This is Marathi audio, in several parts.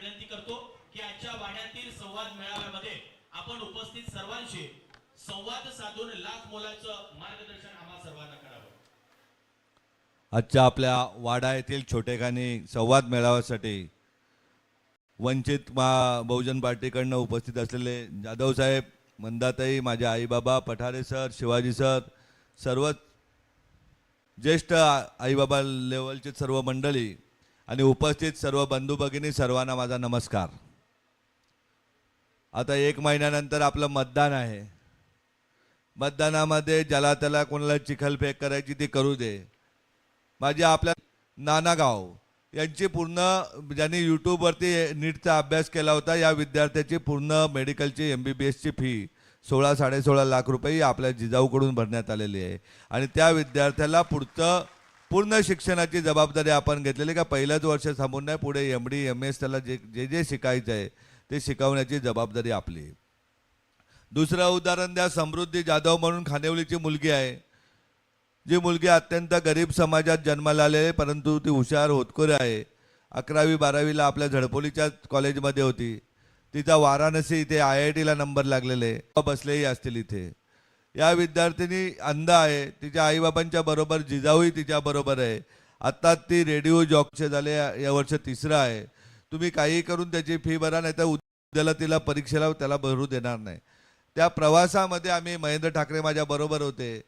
विनंती करतो की आजच्या वाड्यातील संवाद मेळाव्यामध्ये आपण उपस्थित सर्वांशी संवाद साधून लाख मोलाचं मार्गदर्शन आम्हा सर्वांना करावं. आजच्या आपल्या वाडा येथील छोटेखानी संवाद मेळाव्यासाठी वंचित मा बहुजन पार्टीकडनं उपस्थित असलेले जाधव साहेब मंदाताई माझे आईबाबा पठारे सर शिवाजी सर सर्वच ज्येष्ठ आईबाबा लेवलचे सर्व मंडळी आणि उपस्थित सर्व बंधू भगिनी सर्वांना माझा नमस्कार. आता एक महिन्यानंतर आपलं मतदान आहे. मतदानामध्ये ज्याला त्याला कोणाला चिखलफेक करायची ती करू दे. माझी आपल्या नानागाव यांची पूर्ण ज्यांनी यूट्यूबवरती नीटचा अभ्यास केला होता या विद्यार्थ्याची पूर्ण मेडिकलची एम बी बी एसची फी सोळा साडेसोळा लाख रुपये आपल्या जिजाऊकडून भरण्यात आलेली आहे. आणि त्या विद्यार्थ्याला पुढचं पूर्ण शिक्षणाची जबाबदारी आपण घेतलेली का? पहिलंच वर्ष थांबून नाही पुढे एम डी एम एस त्याला जे जे जे शिकायचं आहे ते शिकवण्याची जबाबदारी आपली दुसरं उदाहरण द्या समृद्धी जाधव म्हणून खानेवलीची मुलगी आहे. जी मुलगी अत्यंत गरीब समाजात जन्माला आले परंतु ती हुशार होतकोरे आहे. अकरावी बारावीला आपल्या झडपोलीच्या कॉलेजमध्ये होती. तिचा वाराणसी इथे आय आय टीला नंबर लागलेले बसलेही असतील इथे. या विद्यार्थिनी अंध आहे. तिच्या आईबाबांच्या बरोबर जिजाऊही तिच्याबरोबर आहे. आत्ता ती रेडिओ जॉबचे झाले या या वर्ष तिसरं आहे. तुम्ही काही करून त्याची फी भरा नाही तर उद्याला तिला परीक्षेला त्याला भरू देणार नाही. त्या प्रवासामध्ये आम्ही महेंद्र ठाकरे माझ्या बरोबर होते.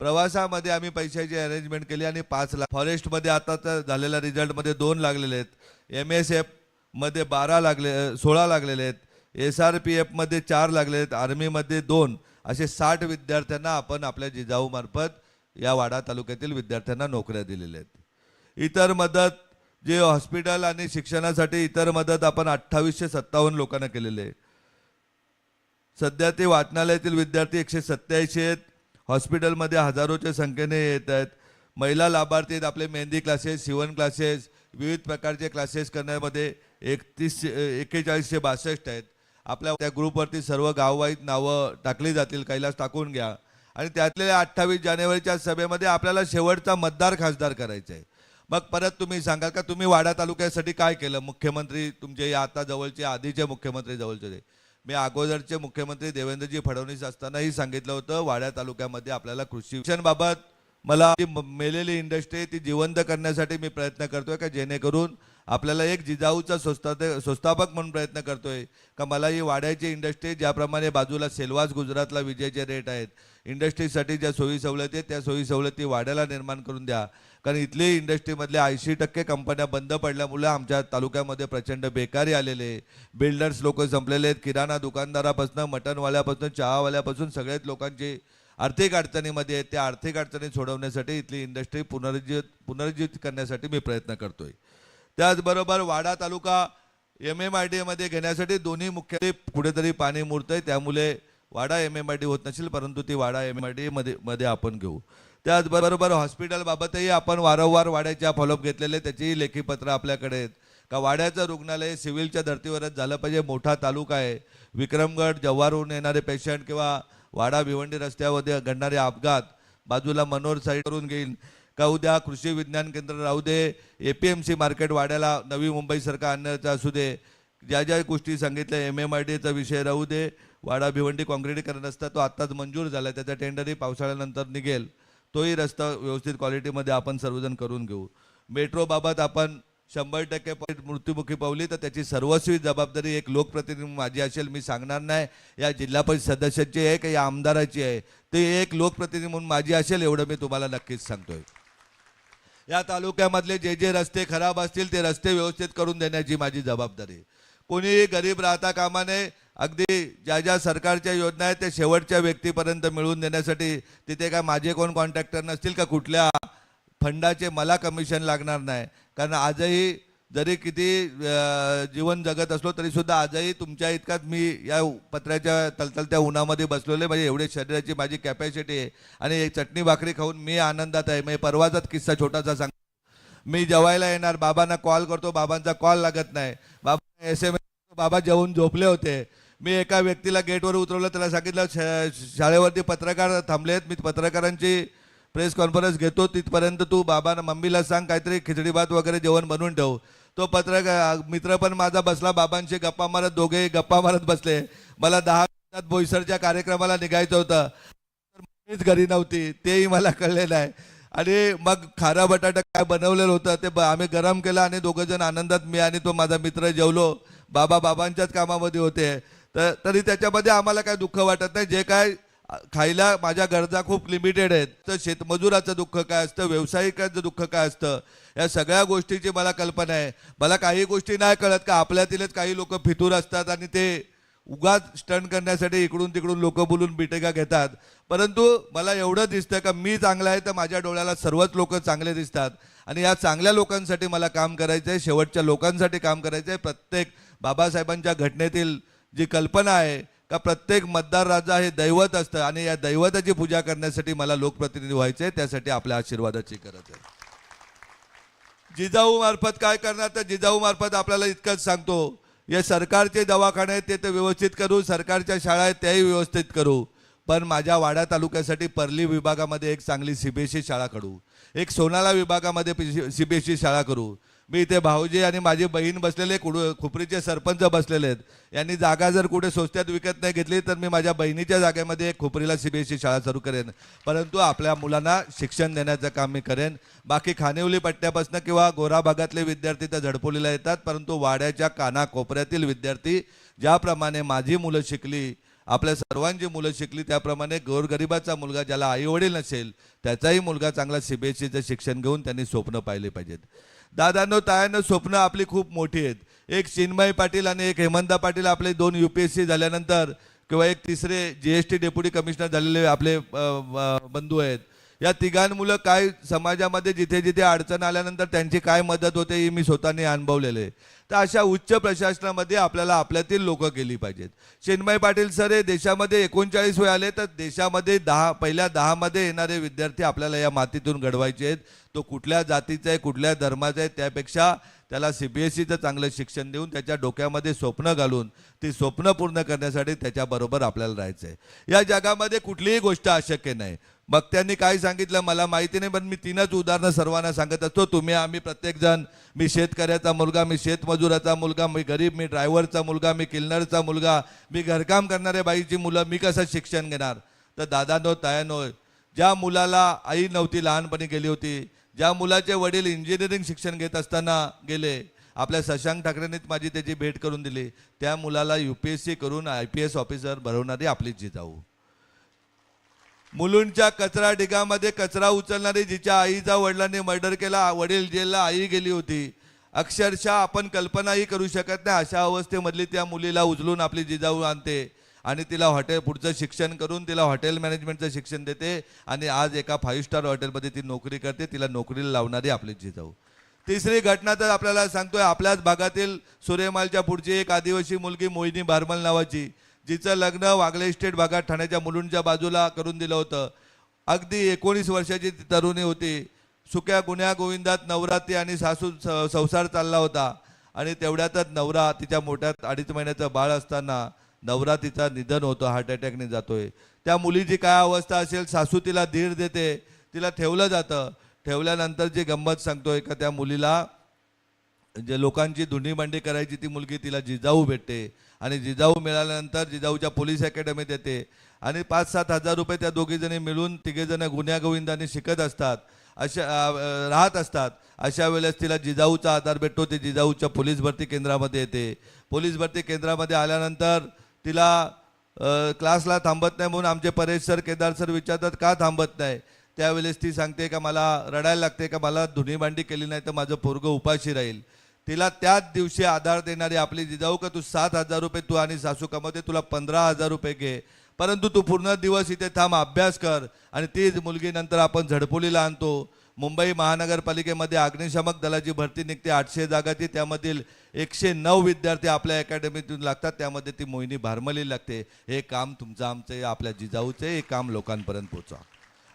प्रवासामध्ये आम्ही पैशाची अरेंजमेंट केली आणि पाच लाख फॉरेस्टमध्ये आता तर झालेल्या रिझल्टमध्ये दोन लागलेले आहेत. एम एस एफमध्ये बारा लागले सोळा लागलेले आहेत. एस आर पी एफमध्ये चार लागले आहेत. आर्मीमध्ये दोन. असे साठ विद्यार्थ्यांना आपण आपल्या जिजाऊमार्फत या वाडा तालुक्यातील विद्यार्थ्यांना नोकऱ्या दिलेल्या आहेत. इतर मदत जे हॉस्पिटल आणि शिक्षणासाठी इतर मदत आपण अठ्ठावीसशे सत्तावन्न लोकांना केलेले आहे. सध्या ते वाचनालयातील विद्यार्थी एकशे सत्याऐंशी आहेत. हॉस्पिटलमध्ये हजारोच्या संख्येने येत आहेत. महिला लाभार्थी आहेत आपले मेहंदी क्लासेस शिवण क्लासेस विविध प्रकारचे क्लासेस करण्यामध्ये एकतीसशे एक्केचाळीसशे बासष्ट आहेत. आपल्या त्या ग्रुपवरती सर्व गाववाईत नावं टाकली जातील कैलास टाकून घ्या. आणि त्यातल्या अठ्ठावीस जानेवारीच्या सभेमध्ये आपल्याला शेवटचा मतदार खासदार करायचा आहे. मग परत तुम्ही सांगाल का तुम्ही वाडा तालुक्यासाठी काय केलं? मुख्यमंत्री तुमचे आता जवळचे आधीचे मुख्यमंत्री जवळचे ते मी अगोदरचे मुख्यमंत्री देवेंद्रजी फडणवीस असतानाही सांगितलं होतं वाड्या तालुक्यामध्ये आपल्याला कृषी शिक्षणबाबत मला जी मेलेली इंडस्ट्री ती जिवंत करण्यासाठी मी प्रयत्न करतोय का जेणेकरून आपल्याला एक जिजाऊचा स्वस्ता संस्थापक म्हणून प्रयत्न करतोय. का मला ही वाड्याची इंडस्ट्री ज्याप्रमाणे बाजूला सेलवास गुजरातला विजेचे रेट आहेत. इंडस्ट्रीसाठी ज्या सोयी सवलती आहेत त्या सोयी सवलती वाड्याला निर्माण करून द्या. कारण इथली इंडस्ट्रीमधल्या ऐंशी टक्के कंपन्या बंद पडल्यामुळे आमच्या तालुक्यामध्ये प्रचंड बेकारी आलेले बिल्डर्स लोक संपलेले आहेत. किराणा दुकानदारापासून मटनवाल्यापासून चहावाल्यापासून सगळ्याच लोकांची आर्थिक अडचणीमध्ये आहेत. त्या आर्थिक अडचणी सोडवण्यासाठी इथली इंडस्ट्री पुनरुज्जीत पुनरुज्जीत करण्यासाठी मी प्रयत्न करतोय. त्याचबरोबर वाडा तालुका एम एम आय डीमध्ये घेण्यासाठी दोन्ही मुख्य कुठेतरी पाणी मुरतंय त्यामुळे Wada M M I D होत नसेल परंतु ती वाडा एम आय डी मध्ये आपण घेऊ. त्याचबरोबर हॉस्पिटलबाबतही आपण वारंवार वाड्याच्या फॉलोअप घेतलेले त्याचीही लेखीपत्र आपल्याकडे आहेत. का वाड्याचं रुग्णालय सिव्हिलच्या धर्तीवरच झालं पाहिजे मोठा तालुका आहे. विक्रमगड जव्हारहून येणारे पेशंट किंवा वाडा भिवंडी रस्त्यामध्ये घडणारे अपघात बाजूला मनोर साईड करून घेईल का उद्या कृषी विज्ञान केंद्र राहू दे A P M C market वाड्याला नवी मुंबईसारखं आणण्याचं असू दे ज्या ज्या गोष्टी सांगितल्या एम एम आय डीचा विषय राहू दे वाडा भिवंडी काँक्रिटीकरण रस्ता तो आत्ताच मंजूर झाला त्याचा टेंडरही पावसाळ्यानंतर निघेल. तोही रस्ता व्यवस्थित क्वालिटीमध्ये आपण सर्वजण करून घेऊ. मेट्रोबाबत आपण शंभर टक्के मृत्युमुखी पावली तर त्याची सर्वस्वी जबाबदारी एक लोकप्रतिनिधी माझी असेल मी सांगणार नाही. या जिल्हा परिषद सदस्याची आहे का या आमदाराची आहे? ते एक लोकप्रतिनिधी म्हणून माझी असेल एवढं मी तुम्हाला नक्कीच सांगतोय. या तालुक्यामधले जे जे रस्ते खराब असतील ते रस्ते व्यवस्थित करून देण्याची माझी जबाबदारी कोणीही गरीब राहता कामा नये. अगदी ज्या ज्या सरकारच्या योजना आहेत त्या शेवटच्या व्यक्तीपर्यंत मिळवून देण्यासाठी तिथे काय माझे कोण कॉन्ट्रॅक्टर नसतील का कुठल्या फंडाचे मला कमिशन लागणार नाही. कारण आजही जरी किती जीवन जगत असलो तरी सुद्धा आजही तुमच्या इतकाच मी या पत्र्याच्या तलतलत्या उन्हामध्ये बसलेले म्हणजे एवढे शरीराची माझी कॅपॅसिटी आहे. आणि एक चटणी भाकरी खाऊन मी आनंदात आहे. म्हणजे परवाचाच किस्सा छोटासा सांग. मी जेवायला येणार बाबांना कॉल करतो बाबांचा कॉल लागत नाही. बाबा एस एम बाबा जेवून झोपले होते. मी एका व्यक्तीला गेटवर उतरवलं त्याला सांगितलं शा- शाळेवरती पत्रकार थांबलेत मी पत्रकारांची प्रेस कॉन्फरन्स घेतो तिथपर्यंत तू बाबांना मम्मीला सांग काहीतरी खिचडी भात वगैरे जेवण बनवून ठेव. तो पत्रकार मित्र पण माझा बसला बाबांशी गप्पा मारत दोघे गप्पा मारत बसले. मला दहा मिनिटात बोईसरच्या कार्यक्रमाला निघायचं होतं. तर मीच घरी नव्हती तेही मला कळले नाही. आणि मग खारा बटाटा काय बनवलेलं होतं ते ब- आम्ही गरम केलं आणि दोघं जण आनंदात मी आणि तो माझा मित्र जेवलो. बाबा बाबांच्याच कामामध्ये होते. तर तरी त्याच्यामध्ये आम्हाला काय दुःख वाटत नाही. जे काय खायला माझ्या गरजा खूप लिमिटेड आहेत. तर शेतमजुराचं दुःख काय असतं? व्यावसायिकांचं दुःख काय असतं? या सगळ्या गोष्टीची मला कल्पना आहे. मला काही गोष्टी नाही कळत का? आपल्यातीलच काही लोक फितूर असतात आणि ते उगाच स्टंट करण्यासाठी इकडून तिकडून लोक बोलून बिटेका घेतात. परंतु मला एवढं दिसतं का मी चांगला आहे तर माझ्या डोळ्याला सर्वच लोक चांगले दिसतात. आणि या चांगल्या लोकांसाठी मला काम करायचं आहे शेवटच्या लोकांसाठी काम करायचं आहे. प्रत्येक बाबासाहेबांच्या घटनेतील जी कल्पना आहे का प्रत्येक मतदार राजा हे दैवत असतं आणि या दैवताची पूजा करण्यासाठी मला लोकप्रतिनिधी व्हायचे त्यासाठी आपल्या आशीर्वादाची गरज आहे. जिजाऊ मार्फत काय करणार तर जिजाऊ मार्फत आपल्याला इतकंच सांगतो या सरकारचे दवाखाने आहेत ते तर व्यवस्थित करू सरकारच्या शाळा आहेत त्याही व्यवस्थित करू. पण माझ्या वाडा तालुक्यासाठी परली विभागामध्ये एक चांगली सीबीएसई शाळा करू. एक सोनाला विभागामध्ये सीबीएसई शाळा करू. मी इथे भाऊजी आणि माझी बहीण बसलेले कुड खुपरीचे सरपंच बसलेले आहेत. यांनी जागा जर कुठे स्वस्त्यात विकत नाही घेतली तर मी माझ्या बहिणीच्या जागेमध्ये एक खुपरीला सीबीएसई शाळा सुरू करेन. परंतु आपल्या मुलांना शिक्षण देण्याचं काम मी करेन. बाकी खानिवली पट्ट्यापासून किंवा गोरा भागातले विद्यार्थी तर झडपोलीला येतात परंतु वाड्याच्या कानाकोपऱ्यातील विद्यार्थी ज्याप्रमाणे माझी मुलं शिकली आपल्या सर्वांची मुलं शिकली त्याप्रमाणे गोरगरिबाचा मुलगा ज्याला आईवडील नसेल त्याचाही मुलगा चांगला सीबीएसईचं शिक्षण घेऊन त्यांनी स्वप्न पाहिले पाहिजेत. दादांनो तायांनो स्वप्न आपली खूप मोठी आहेत. एक चिन्मय पाटील आणि एक हेमंता पाटील आपले दोन यू पी एस सी झाल्यानंतर किंवा एक तिसरे G S T deputy commissioner झालेले आपले बंधू आहेत. या तिघांमुळं काय समाजामध्ये जिथे जिथे अडचण आल्यानंतर त्यांची काय मदत होते ही मी स्वतःने अनुभवलेले आहे. तर अशा उच्च प्रशासनामध्ये आपल्याला आपल्यातील लोक केली पाहिजेत. चिन्मय पाटील सर हे देशामध्ये एकोणचाळीस वय आले तर देशामध्ये दहा पहिल्या दहामध्ये येणारे विद्यार्थी आपल्याला या मातीतून घडवायचे आहेत. तो कुठल्या जातीचा आहे कुठल्या धर्माचा आहे त्यापेक्षा त्याला सी बी एस सीचं चांगलं शिक्षण देऊन त्याच्या डोक्यामध्ये स्वप्न घालून ती स्वप्न पूर्ण करण्यासाठी त्याच्याबरोबर आपल्याला राहायचं आहे या जगामध्ये कुठलीही गोष्ट अशक्य नाही. मग त्यांनी काय सांगितलं मला माहिती नाही पण मी तीनच उदाहरणं सर्वांना सांगत असतो. तुम्ही आम्ही प्रत्येकजण मी शेतकऱ्याचा मुलगा मी शेतमजुराचा मुलगा मी गरीब मी ड्रायव्हरचा मुलगा मी किल्नरचा मुलगा मी घरकाम करणाऱ्या बाईची मुलं मी कसं शिक्षण घेणार? तर दादानो तायानो ज्या मुलाला आई नव्हती लहानपणी गेली होती ज्या मुलाचे वडील इंजिनिअरिंग शिक्षण घेत असताना गेले आपल्या शशांक ठाकरेंनीच माझी त्याची भेट करून दिली. त्या मुलाला यू पी एस सी करून आय पी एस ऑफिसर भरवणारी आपलीच जिजाऊ. मुलुंडच्या कचरा ढिगामध्ये कचरा उचलणारी जिच्या आईचा वडिलांनी मर्डर केला वडील जेलला आई गेली होती. अक्षरशः आपण कल्पनाही करू शकत नाही अशा अवस्थेमधली त्या मुलीला उचलून आपली जिजाऊ आणते आणि तिला हॉटेल पुढचं शिक्षण करून तिला हॉटेल मॅनेजमेंटचं शिक्षण देते आणि आज एका फाईव्ह स्टार हॉटेलमध्ये ती नोकरी करते तिला नोकरीला लावणारी आपली जिजाऊ. तिसरी घटना तर आपल्याला सांगतोय आपल्याच भागातील सूर्यमालच्या पुढची एक आदिवासी मुलगी मोहिनी बारमल नावाची. जिचं लग्न वागले इस्टेट भागात ठाण्याच्या मुलुंडच्या बाजूला करून दिलं होतं. अगदी एकोणीस वर्षाची ती तरुणी होती. सुक्या गुन्ह्या गोविंदात नवरात्री आणि सासू संसार चालला होता. आणि तेवढ्यातच नवरा तिच्या मोठ्यात अडीच महिन्याचं बाळ असताना नवरा तिचा निधन होतं हार्ट अटॅकने जातोय. त्या मुलीची काय अवस्था असेल सासू तिला धीर देते तिला ठेवलं जातं. ठेवल्यानंतर जी गंमत सांगतोय का त्या मुलीला जे लोकांची धुंडीमांडी करायची ती मुलगी तिला जिजाऊ भेटते. आणि जिजाऊ मिळाल्यानंतर जिजाऊच्या पोलीस अकॅडमीत येते. आणि पाच सात हजार रुपये त्या दोघीजणी मिळून तिघेजणं गुन्ह्या गोविंदाने शिकत असतात. अशा राहत असतात. अशा वेळेस तिला जिजाऊचा आधार भेटतो. ती जिजाऊच्या पोलीस भरती केंद्रामध्ये येते. पोलीस भरती केंद्रामध्ये आल्यानंतर तिला क्लासला थांबत नाही म्हणून आमचे परेश सर केदार सर विचारतात का थांबत नाही? त्यावेळेस ती सांगते का मला रडायला लागते का मला धुणीमांडी केली नाही तर माझं पोरगं उपाशी राहील. तिला त्याच दिवशी आधार देणारी आपली जिजाऊ का तू सात हजार रुपये तू आणि सासू कमवते तुला पंधरा हजार रुपये घे. परंतु तू पूर्ण दिवस इथे थांब अभ्यास कर आणि तीच मुलगी नंतर आपण झडपोलीला आणतो. मुंबई महानगरपालिकेमध्ये अग्निशामक दलाची भरती निघते आठशे जागाची त्यामधील एकशे नऊ विद्यार्थी आपल्या अकॅडमीतून लागतात त्यामध्ये ती मोहिनी भारमली लागते. हे काम तुमचं आमचं आहे, आपल्या जिजाऊचं हे काम लोकांपर्यंत पोचवा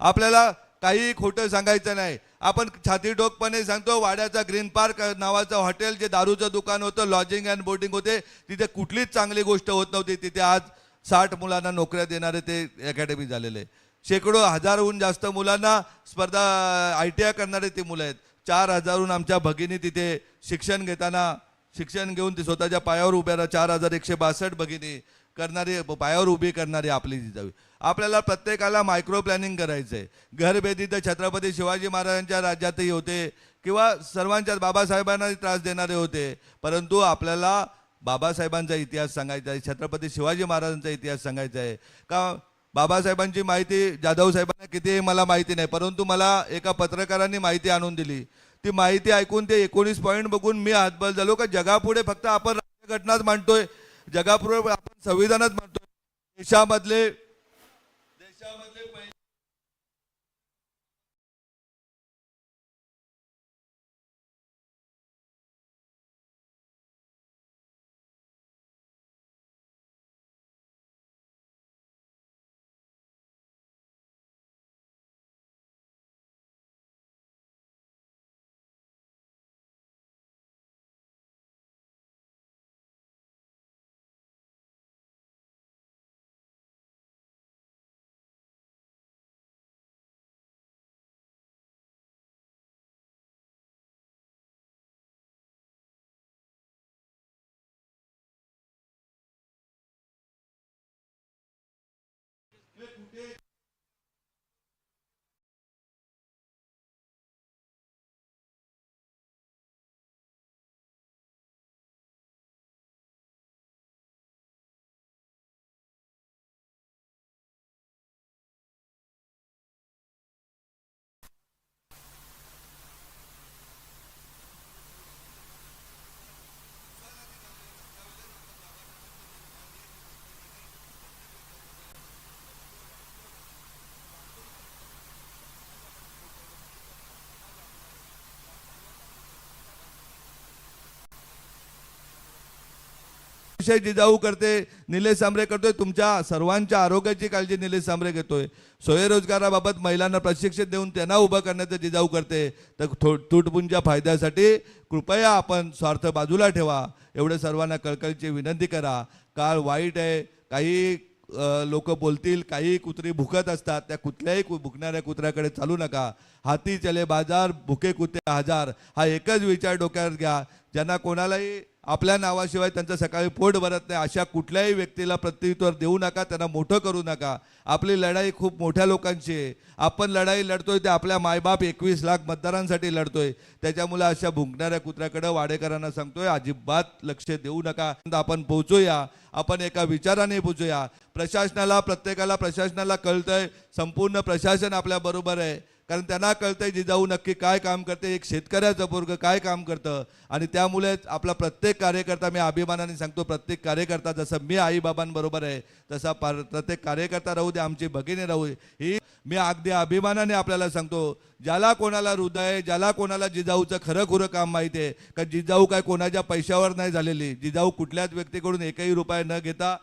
आपल्याला काही खोटं सांगायचं नाही. आपण छातीडोकपणे सांगतो वाड्याचा ग्रीन पार्क नावाचं हॉटेल जे दारूचं दुकान होतं लॉजिंग अँड बोर्डिंग होते तिथे कुठलीच चांगली गोष्ट होत नव्हती. तिथे आज साठ मुलांना नोकऱ्या देणारे ते अकॅडमी झालेले. शेकडो हजारहून जास्त मुलांना स्पर्धा आय टी आय करणारे ती मुलं आहेत. चार हजारहून आमच्या भगिनी तिथे शिक्षण घेताना शिक्षण घेऊन ती स्वतःच्या पायावर उभ्या राहा. चार हजार एकशे बासष्ट भगिनी करणारी पायावर उभी करणारी आपली जिजाऊ आपल्याला प्रत्येकाला मायक्रो प्लॅनिंग करायचं आहे घरभेदी तर छत्रपती शिवाजी महाराजांच्या राज्यातही होते किंवा सर्वांच्याच बाबासाहेबांना त्रास देणारे होते. परंतु आपल्याला बाबासाहेबांचा इतिहास सांगायचा आहे छत्रपती शिवाजी महाराजांचा इतिहास सांगायचा आहे. का बाबासाहेबांची माहिती जाधव साहेबांना किती आहे मला माहिती नाही परंतु मला एका पत्रकारांनी माहिती आणून दिली. ती माहिती ऐकून ते एकोणीस पॉईंट बघून मी हातबल झालो का जगापुढे फक्त आपण राज्यघटनाच मांडतोय. जगापुढे आपण संविधानच मांडतोय. देशामधले देशामधले today विषय जिजाऊ करते निलेश सांबरे करतोय. तुमच्या सर्वांच्या आरोग्याची काळजी निलेश सांबरे घेतोय. स्वयंरोजगाराबाबत महिलांना प्रशिक्षण देऊन त्यांना उभं करण्याचं जिजाऊ करते. तर थो तुटपुंच्या फायद्यासाठी कृपया आपण स्वार्थ बाजूला ठेवा. एवढं सर्वांना कळकळीची विनंती करा. काळ वाईट आहे. काही लोक बोलतील काही कुत्री भुकत असतात. त्या कुठल्याही भुकणाऱ्या कुत्र्याकडे चालू नका. हाती चले बाजार भुके कुत्रे हजार हा एकच विचार डोक्यावर घ्या. ज्यांना कोणालाही आपल्या नावाशिवाय त्यांचं सकाळी पोट भरत नाही. अशा कुठल्याही व्यक्तीला प्रत्युत्तर देऊ नका त्यांना मोठं करू नका. आपली लढाई खूप मोठ्या लोकांची आहे. आपण लढाई लढतोय ते आपल्या मायबाप एकवीस लाख मतदारांसाठी लढतोय. त्याच्यामुळे अशा भुंकणाऱ्या कुत्र्याकडे वाडेकरांना सांगतोय अजिबात लक्ष देऊ नका. आपण पोहोचूया. आपण एका विचाराने पोहोचूया. प्रशासनाला प्रत्येकाला प्रशासनाला कळतंय संपूर्ण प्रशासन आपल्या बरोबर आहे. कारण त्यांना कळतंय जिजाऊ नक्की काय काम करते एक शेतकऱ्याचं पोरग काय काम करतं. आणि त्यामुळेच आपला प्रत्येक कार्यकर्ता मी अभिमानाने सांगतो प्रत्येक कार्यकर्ता जसं मी आईबाबांबरोबर आहे तसा प्रत्येक कार्यकर्ता राहू दे आमची भगिनी राहू दे ही मी अगदी अभिमानाने आपल्याला सांगतो. ज्याला कोणाला हृदय ज्याला कोणाला जिजाऊचं खरं खुरं काम माहिती आहे का जिजाऊ काय कोणाच्या पैशावर नाही झालेली. जिजाऊ कुठल्याच व्यक्तीकडून एकही रुपये न घेता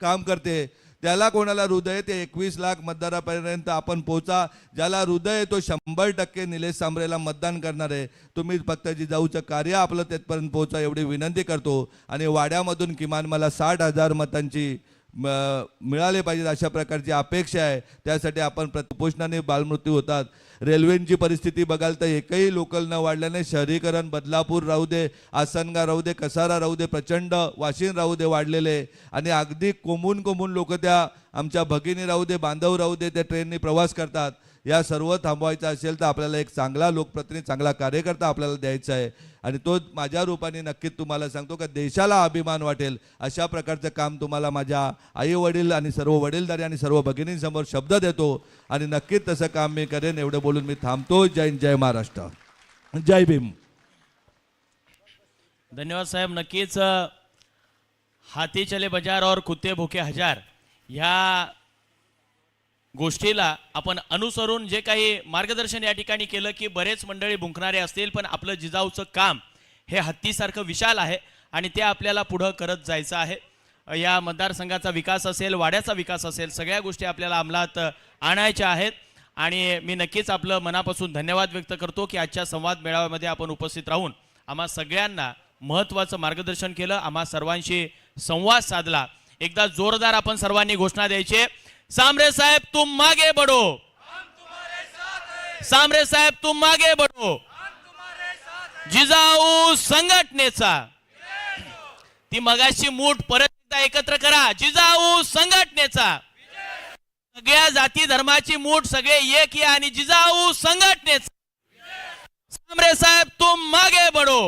काम करते. त्याला कोणाला हृदय ते एकवीस लाख मतदारापर्यंत आपण पोचा ज्याला हृदय तो शंभर टक्के निलेश सांबरेला मतदान करणार आहे तुम्ही फक्त जिजाऊचं कार्य आपलं तेथपर्यंत पोहोचा एवढी विनंती करतो. आणि वाड्यामधून किमान मला साठ हजार मतांची म- मिळाले पाहिजेत अशा प्रकारची अपेक्षा आहे. त्यासाठी आपण प्रतिपोषणाने बालमृत्यू होतात. रेल्वेची परिस्थिती बघाल तर एकही लोकल न वाढल्याने शहरीकरण बदलापूर राहू दे आसनगा राहू दे कसारा राहू दे प्रचंड वाशिन राहू दे वाढलेले. आणि अगदी कोमून कोमून लोक त्या आमच्या भगिनी राहू दे बांधव राहू दे त्या ट्रेननी प्रवास करतात. या सर्व थांबवायचं असेल तर आपल्याला एक चांगला लोकप्रतिनिधी चांगला कार्यकर्ता आपल्याला द्यायचा आहे. आणि तो माझ्या रूपाने नक्कीच तुम्हाला सांगतो का देशाला अभिमान वाटेल अशा प्रकारचं काम तुम्हाला माझ्या आई वडील आणि सर्व वडीलधारी आणि सर्व भगिनींसमोर शब्द देतो. आणि नक्कीच तसं काम मी करेन एवढं बोलून मी थांबतो. जय जय महाराष्ट्र. जय भीम. धन्यवाद साहेब. नक्कीच हाती चले बाजार और कुत्ते भुके हजार ह्या गोष्टीला आपण अनुसरून जे काही मार्गदर्शन या ठिकाणी केलं की बरेच मंडळी भुंकणारे असतील पण आपलं जिजाऊचं काम हे हत्तीसारखं विशाल आहे आणि ते आपल्याला पुढं करत जायचं आहे. या मतदारसंघाचा विकास असेल वाड्याचा विकास असेल सगळ्या गोष्टी आपल्याला अंमलात आणायच्या आहेत. आणि मी नक्कीच आपलं मनापासून धन्यवाद व्यक्त करतो की आजच्या संवाद मेळाव्यामध्ये आपण उपस्थित राहून आम्हा सगळ्यांना महत्त्वाचं मार्गदर्शन केलं. आम्हा सर्वांशी संवाद साधला. एकदा जोरदार आपण सर्वांनी घोषणा द्यायची. सामरे साहेब तुम मागे बढो। सामरे साहेब तुम मागे बढो। जिजाऊ संघटनेचा। ती मगाशी मूठ परत एकदा एकत्र करा। जिजाऊ संघटनेचा। सगळ्या जाती धर्माची मूठ सगळे एक या आणि जिजाऊ संघटनेचा। सामरे साहेब तुम मागे बडो